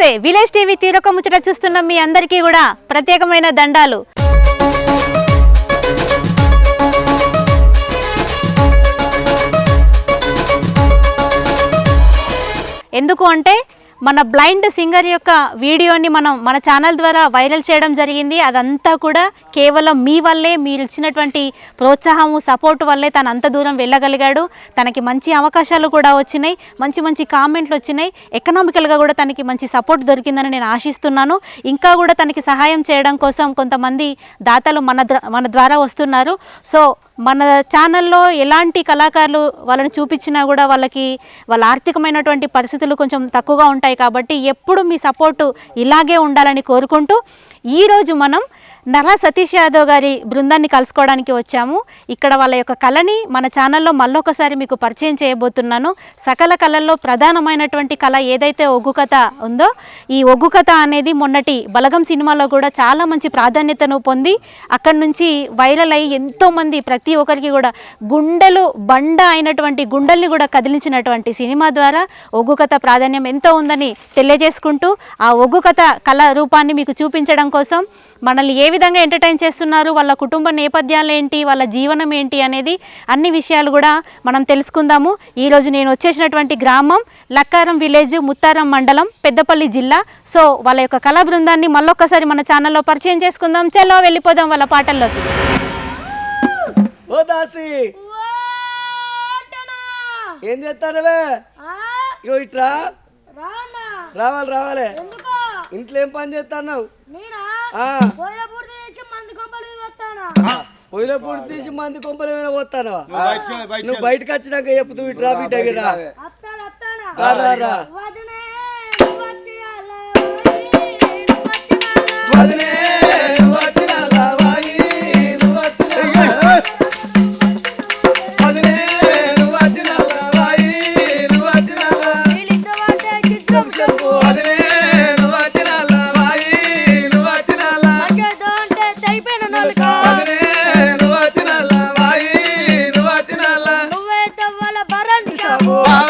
నమస్తే. Village TV తీరొక ముచ్చట చూస్తున్న మీ అందరికీ కూడా ప్రత్యేకమైన దండాలు. ఎందుకు అంటే మన బ్లైండ్ సింగర్ యొక్క వీడియోని మనం మన ఛానల్ ద్వారా వైరల్ చేయడం జరిగింది. అదంతా కూడా కేవలం మీ వల్లే మీరు ఇచ్చినటువంటి ప్రోత్సాహము సపోర్ట్ వల్లే తను అంత దూరం వెళ్ళగలిగాడు. తనకి మంచి అవకాశాలు కూడా వచ్చినాయి. మంచి మంచి కామెంట్లు వచ్చినాయి. ఎకనామికల్గా కూడా తనకి మంచి సపోర్ట్ దొరికిందని నేను ఆశిస్తున్నాను. ఇంకా కూడా తనకి సహాయం చేయడం కోసం కొంతమంది దాతలు మన మన ద్వారా వస్తున్నారు. సో మన ఛానల్లో ఎలాంటి కళాకారులు వాళ్ళని చూపించినా కూడా వాళ్ళకి వాళ్ళ ఆర్థికమైనటువంటి పరిస్థితులు కొంచెం తక్కువగా ఉంటాయి కాబట్టి ఎప్పుడు మీ సపోర్టు ఇలాగే ఉండాలని కోరుకుంటూ ఈరోజు మనం నర్ల సతీష్ యాదవ్ గారి బృందాన్ని కలుసుకోవడానికి వచ్చాము. ఇక్కడ వాళ్ళ యొక్క కళని మన ఛానల్లో మళ్ళొకసారి మీకు పరిచయం చేయబోతున్నాను. సకల కళల్లో ప్రధానమైనటువంటి కళ ఏదైతే ఒగ్గు కథ ఉందో ఈ ఒగ్గు కథ అనేది మొన్నటి బలగం సినిమాలో కూడా చాలా మంచి ప్రాధాన్యతను పొంది అక్కడి నుంచి వైరల్ అయ్యి ఎంతోమంది ప్రతి ఒక్కరికి కూడా గుండెలు బండ అయినటువంటి గుండెల్ని కూడా కదిలించినటువంటి సినిమా ద్వారా ఒగ్గు కథ ప్రాధాన్యం ఎంతో ఉందని తెలియజేసుకుంటూ ఆ ఒగ్గు కథ కళ రూపాన్ని మీకు చూపించడం కోసం మనల్ని ఏ విధంగా ఎంటర్టైన్ చేస్తున్నారు వాళ్ళ కుటుంబ నేపథ్యాలు ఏంటి వాళ్ళ జీవనం ఏంటి అనేది అన్ని విషయాలు కూడా మనం తెలుసుకుందాము. ఈరోజు నేను వచ్చేసినటువంటి గ్రామం లక్కారం విలేజ్ ముత్తారం మండలం పెద్దపల్లి జిల్లా. సో వాళ్ళ యొక్క కళా బృందాన్ని మళ్ళొక్కసారి మన ఛానల్లో పరిచయం చేసుకుందాం. చలో వెళ్ళిపోదాం వాళ్ళ పాటల్లోకి. దాసి ఏం చేస్తానవే? ఇట్రా. రావాలి రావాలి. ఇంట్లో ఏం పని చేస్తాను పూర్తి మంది కొంపలు వస్తానా పొయ్యిలో పూడి తీసి మంది కొంపలు ఏమైనా పోతానవా? నువ్వు బయటకు వచ్చినాక చెప్తూ ఇట్రా బిడ్డ రా. amor.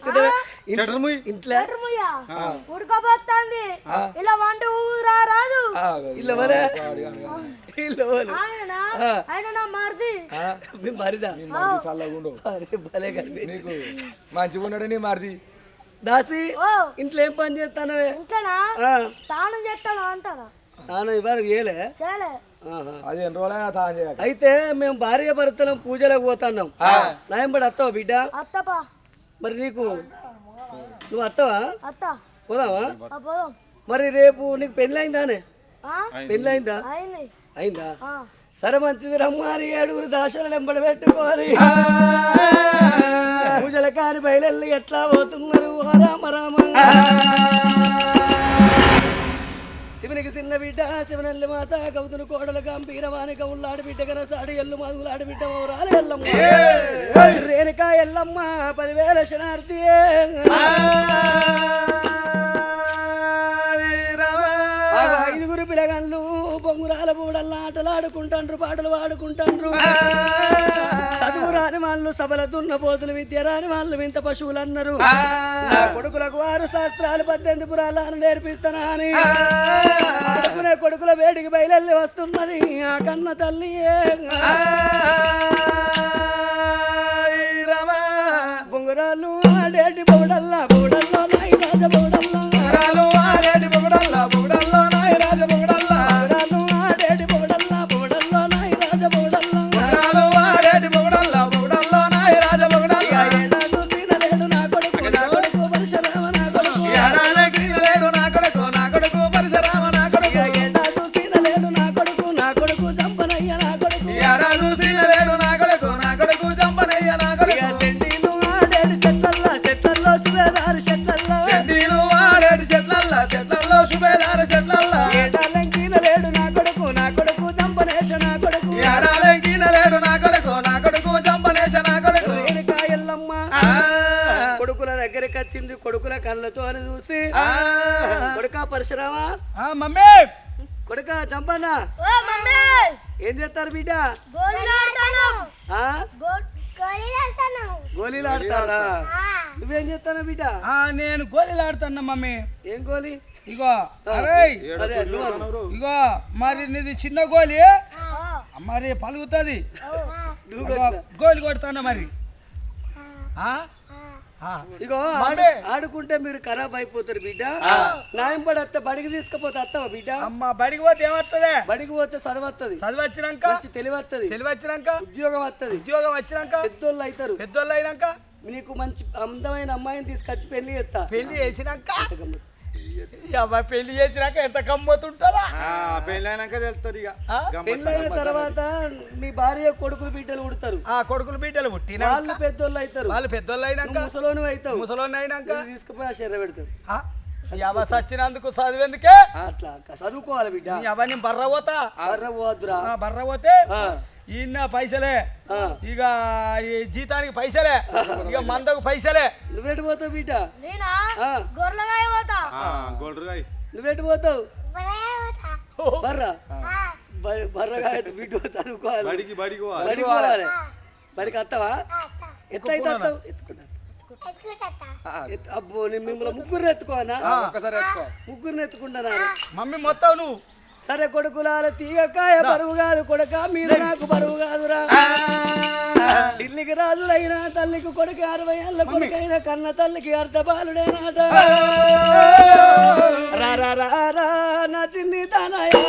చేస్తున్నావే? ఇంట్లో ఎర్రముయ్య. ఉడకబోతోంది. ఇలా వంట ఊరా రాదు. మంచిగా ఉన్నాడని మారిది. దాసి ఓ. ఇంట్లో ఏం పని చేస్తానవే? ఇంట్లోనా? ఆ, తానం చేస్తాను అంటారా నాన్న ఇవాళ చేయలే. అది ఎన్ని రోజులైనా తాను అయితే మేము భార్య భర్తలం పూజలకు పోతున్నాం. నాయంబడి వస్తావా బిడ్డ? అత్తపా. మరి నీకు నువ్వు వస్తావా అత్త. పోదావా? మరి రేపు నీకు పెళ్ళి అయిందానే ఆ? పెళ్ళి అయిందా. అయింది. సరే మంచిది రమ్మారి ఏడుగురు దాశాలు వెంబడి పెట్టుకోవాలి. పూజల కాని బయలెల్లి ఎట్లా పోతున్నారు? ఓ రామ రామ. శివునికి చిన్న బిడ్డ శివనల్లి మాత కవుతును కోడలు గంభీరవాణి కవులాడి బిడ్డ కన సాడి ఎల్లు మధులాడి బిడ్డ రాలి ఎల్లమ్మ. రేణుక ఎల్లమ్మ పదివేల శనార్థి ఐదుగురు పిల్లగాళ్ళు బొంగురాల పూడల్లా ఆటలాడుకుంటాండ్రు పాటలు పాడుకుంటాండ్రు. రాని వాళ్ళు సభల దున్న పోతులు విద్య రాని వాళ్ళు వింత పశువులు అన్నారు నా కొడుకులకు ఆరు శాస్త్రాలు పద్దెనిమిది పురాలను నేర్పిస్తానా అని. ఆడుకునే కొడుకుల వేడికి బయలెల్లి వస్తున్నది. ఆ కన్న తల్లి బొంగురాలు ఆడేటి బౌడల్లా బౌడల్లో వచ్చింది. కొడుకుల కళ్ళతో అని చూసి కొడుక పరశురామా? ఆ, మమ్మీ. కొడుక చంపన్న ఓ మమ్మీ. ఏం చేస్తారు బిడ్డ? గోళీలు ఆడతాను ఆడతాను ఆడతారా నువ్వేం చేస్తావు బిడ్డ? ఆ, నేను గోళీలు ఆడుతున్నా మమ్మీ. ఏం గోళీ? ఇగో అరే. ఇగో మరి నీది చిన్న గోళీ. మరి పలుగుతుంది. గోళీ కొడతానా మరి? ఆ? ఆ. ఇగో ఆడు ఆడుకుంటే మీరు ఖరాబ్ అయిపోతారు బిడ్డ. నాయం పడి అత్త బడికి తీసుకుపోతే అత్తవా బిడ్డ? అమ్మ బడికి పోతే ఏమత్తదే? బడికి పోతే చదవత్తది. చదివి వచ్చినాక మంచి తెలివత్తది. తెలివి వచ్చినాక ఉద్యోగం వత్తది. ఉద్యోగం వచ్చినాక? పెద్దోళ్ళు అవుతారు పెద్దోళ్ళు అయినాక? నీకు మంచి అందమైన అమ్మాయిని తీసుకొచ్చి పెళ్ళి చేస్తా. పెళ్ళి చేసినాక? ఈ అబ్బాయి పెళ్ళి చేసినాక ఎంత గమ్మతుంటుందా పెళ్ళైనాక తెలుస్తుంది ఇక? పెళ్ళైన తర్వాత నీ భార్య కొడుకులు బిడ్డలు పుడతారు. ఆ కొడుకులు బిడ్డలు పుట్టినా వాళ్ళు పెద్దోళ్ళు అవుతారు వాళ్ళు పెద్దోళ్ళు అయినాక ముసలోని అవుతావు ముసలోళ్ళు అయినాక తీసుకుపోయి ఆ శర్ర పెడతారు. అవ్వ సచ్చినందుకు చదివేందుకే? అట్లా చదువుకోవాలి బిడ్డ. ఈ అవ్వని బర్ర పోతా? అర్ర పోద్దురా ఆ బర్ర పోతే ఈయన పైసలే. ఇక ఈ జీతానికి పైసలే. ఇక మందకు పైసలే. నువ్వెటు పోతావు బిడ్డ? నేనా? ఆ, గొర్రెగా పోతా. రాయి నువ్వెటు పోతావు? బర్రా? బ- బర్రగా అయితే బిడ్డ చదువుకోవాలి. బడికి బడికి పోవాలి. బడికి పోవాలి. బడికి వస్తావా? ఎట్లా అయితే వస్తావు? ఎత్తుకుంటా. ఎత్తు- అబ్బో నేను మిమ్మల్ని ముగ్గురు ఎత్తుకోనా? ఒక్కసారి ఎత్తుకో. ముగ్గురిని ఎత్తుకుంటానా మమ్మీ మొత్తం నువ్వు. సరే కొడుకులాల తీగకాయ బరువు కాదు కొడక మీరు నాకు బరువు కాదురా. ఢిల్లీకి రాజులైన తల్లికి కొడుకు అరవై ఏళ్ళ కొడుకైన కన్న తల్లికి అర్ధబాలుడేనాట రా రా రా రా నా చిన్ని తనయా.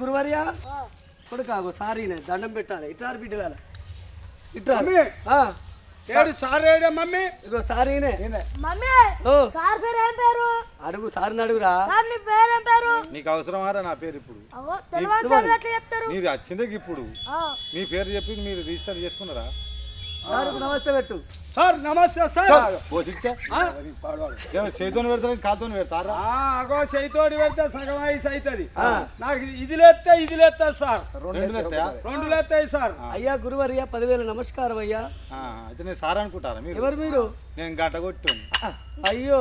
గురువర్య? కొడుకు ఆగో సారీనే దండం పెట్టాలి. ఇట్లా ఆ, ఏడు మమ్మీ. సారీనే. మమ్మీ ఓ. సార్ పేరు ఏం పేరు? అడుగు సారిని అడుగురా. సార్ నీ పేరు ఏం పేరు? నీకు అవసరమారా నా పేరు ఇప్పుడు? సార్ చెప్తారు. నీది వచ్చిందే ఇప్పుడు. ఆ, మీ పేరు చెప్పి మీరు రిజిస్టర్ చేసుకున్నారా? సార్కు నమస్తే పెట్టు. సార్ నమస్తే సార్. చేతితో పెడతారా కాలుతో పెడతారా? అగో చేయితోటి పెడితే సగం వయసు అవుతుంది నాకు ఇది లేస్తే ఇది లేస్తుంది సార్. రెండు లేస్తాయి? సార్. అయ్యా గురువర్య పదివేల నమస్కారం అయ్యా. అయితే నేను సార్ అనుకుంటారా మీరు? ఎవరు మీరు? నేను గట్ట కొట్టు అయ్యో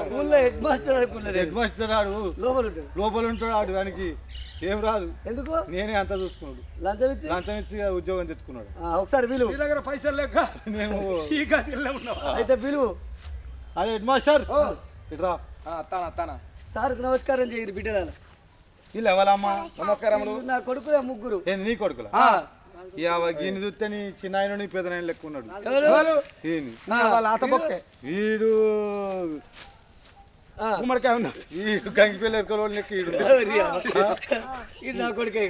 స్కూల్లో హెడ్ మాస్టర్ అనుకున్నారు హెడ్ మాస్టర్ ఆడు. లోపల లోపల ఉంటాడు ఆడు వానికి ఏం రాదు. ఎందుకు? నేనే అంతా చూసుకున్నాడు. లంచం ఇచ్చి? లంచం ఇచ్చి ఉద్యోగం తెచ్చుకున్నాడు. ఆ, ఒకసారి మీ దగ్గర పైసలు లేక మేము ఈ గదిలో ఉన్నావా అయితే పిలువు. అరే హెడ్ మాస్టర్. ఇట్రా. అత్తాన అత్తాన. సార్కు నమస్కారం చేయరు బిడ్డల వీళ్ళు ఎవరమ్మా నమస్కారములు. నా కొడుకులే ముగ్గురు. ఏంది నీ కొడుకులా? గీని చూస్తే నీ చిన్న ఆయన నీ పెద్ద ఆయన లెక్క ఉన్నాడు. ఈయన. వీడు గుమ్మడికాయ ఉన్నా వీడు గంగిపల్లి? ఇది నా కొడుకే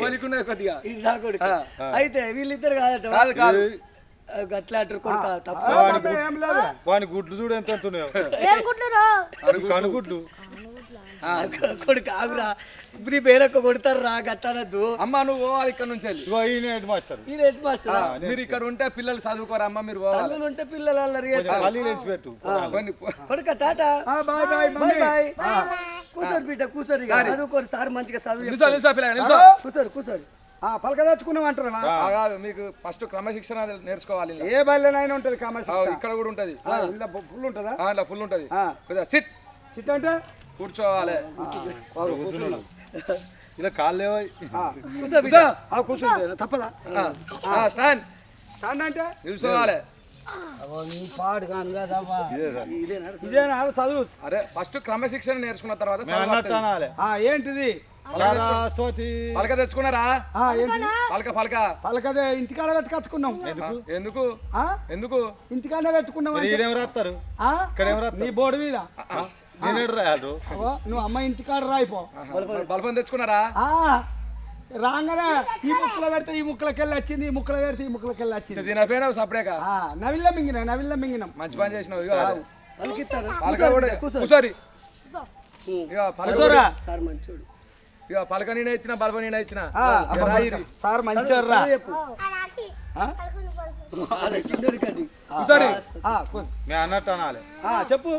పోలికున్నది కొద్దిగా. ఇది నా కొడుకు. అయితే వీళ్ళిద్దరు కాదట కాదు కాదు. గట్లా అంటారు కొడుక. తప్పు. వాని గుడ్లు- చూడు ఎంత ఉన్నాయో కనుగుడ్లు. కొడుకు ఆగురా. ఇప్పుడు నీ పేరొక్క కొడతారు రా గట్టానద్దు. అమ్మ నువ్వు పోవాలి ఇక్కడ నుంచి వెళ్ళి. ఇగో ఈయన హెడ్ మాస్టర్. ఈ హెడ్ మాస్టర్? మీరు ఇక్కడ ఉంటే పిల్లలు చదువుకోరా అమ్మ మీరు పోవాలి. తల్లులు ఉంటే పిల్లలు అల్లరి లేచి పెట్టు కొడుక Tata. Bye bye bye bye. కూర్చోరు బిడ్డ ఇక. చదువుకోరు సార్ మంచిగా చదువు నిల్చో నిల్చో పిల్లగా నిల్చో. కూర్చోరు కూర్చోరు ఆ పలక తెచ్చుకున్నాం అంటారా కాదు మీకు ఫస్ట్ క్రమశిక్షణ నేర్చుకోవాలి. ఏ బల్లెనైనా ఉంటది కామర్స్ ఇక్కడ కూడా ఉంటది. ఇలా ఫుల్ ఉంటుందా? ఫుల్ ఉంటది. సిట్ చిట్ అంటే? కూర్చోవాలి. ఇలా కాళ్ళు కూర్చో కూర్చో. తప్పదా? స్టాండ్ స్టాండ్ అంటే? సార్. ఇదేనా? ఇదేనా చదువు. అరే ఫస్ట్ క్రమశిక్షణ నేర్చుకున్న తర్వాత ఏంటిది? పలక తెచ్చుకున్నారా? పలక పలక. పలకదే ఇంటికాడ కట్టుకొచ్చుకున్నాం ఆ, ఎందుకు? ఆ? ఎందుకు? ఇంటికాడ పెట్టుకున్నాం మరి అంటే- ఈడేం రాస్తారు ఆ? ఇక్కడ నీ బోర్డు మీద. నేనేడు నువ్వు అమ్మ ఇంటికాడ రాయిపో బల్బం తెచ్చుకున్నారా? ఆ, రాగానే ఈ ముక్కలు పెడితే ఈ ముక్కలకి వెళ్ళి వచ్చింది ఈ ముక్కలు పెడితే ఈ ముక్కలకి వెళ్ళి వచ్చింది తినపోయినావు సపరేక? ఆ, నవిల్ల మింగిన నవిల్ల మింగినాం. మంచి పని చేసినావు ఇక కూర్చోరా. సార్ మంచోడు. ఇక పలక నేను ఇచ్చిన బల్బ నేను ఇచ్చిన. సార్ మంచోర్రా చెప్పు. చెప్పు.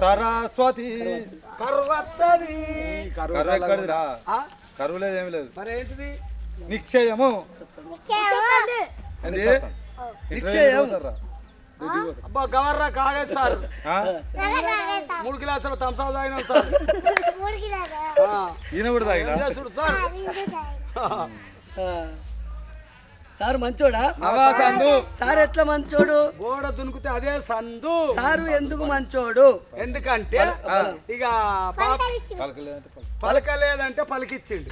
సరస్వతి కరువు లేదు ఏమి లేదు. నిక్షయము? నిక్షయం అబ్బా గవర్రా కాగదు సార్. మూడు గ్లాసుల థమ్స్అప్ తాగినాం సార్. ఈయన కూడా తాగినా? ఏం చేసుడు సార్. సార్ మంచోడా? అవా సందు. సార్ ఎట్లా మంచోడు? గోడ దునుకుతే అదే సందు. సారు ఎందుకు మంచోడు? ఎందుకంటే ఇక పలక. లేదంటే పలికిచ్చిండు.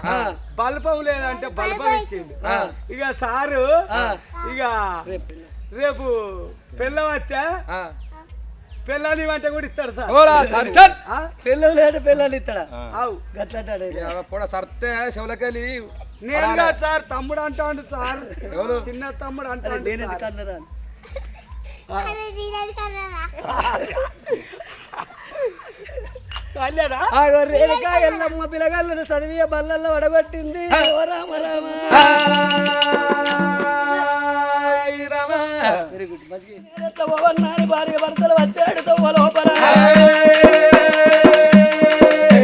బల్బం లేదంటే బల్బం ఇచ్చిండు. ఇక సారు ఇక రేపు పిల్లం వస్తే ఆ. పిల్లని వంట కూడా ఇస్తాడు సార్. సరి లేడు పిల్లలు ఇస్తాడా? అవు గట్లాంటాడు పొడ సర్తే చెవులకెళ్ళి నేను కాదు సార్ తమ్ముడు అంటాడు సార్. ఎవరు? చిన్న తమ్ముడు అంటాడు నేను. కన్నరా రేణుక ఎల్లమ్మ పిల్లగాళ్ళను చదివి బల్లల్లో వడగొట్టింది. ఓ రామ వెరీ గుడ్ భార్య భర్తలు వచ్చాడు తవ్వ లోపల.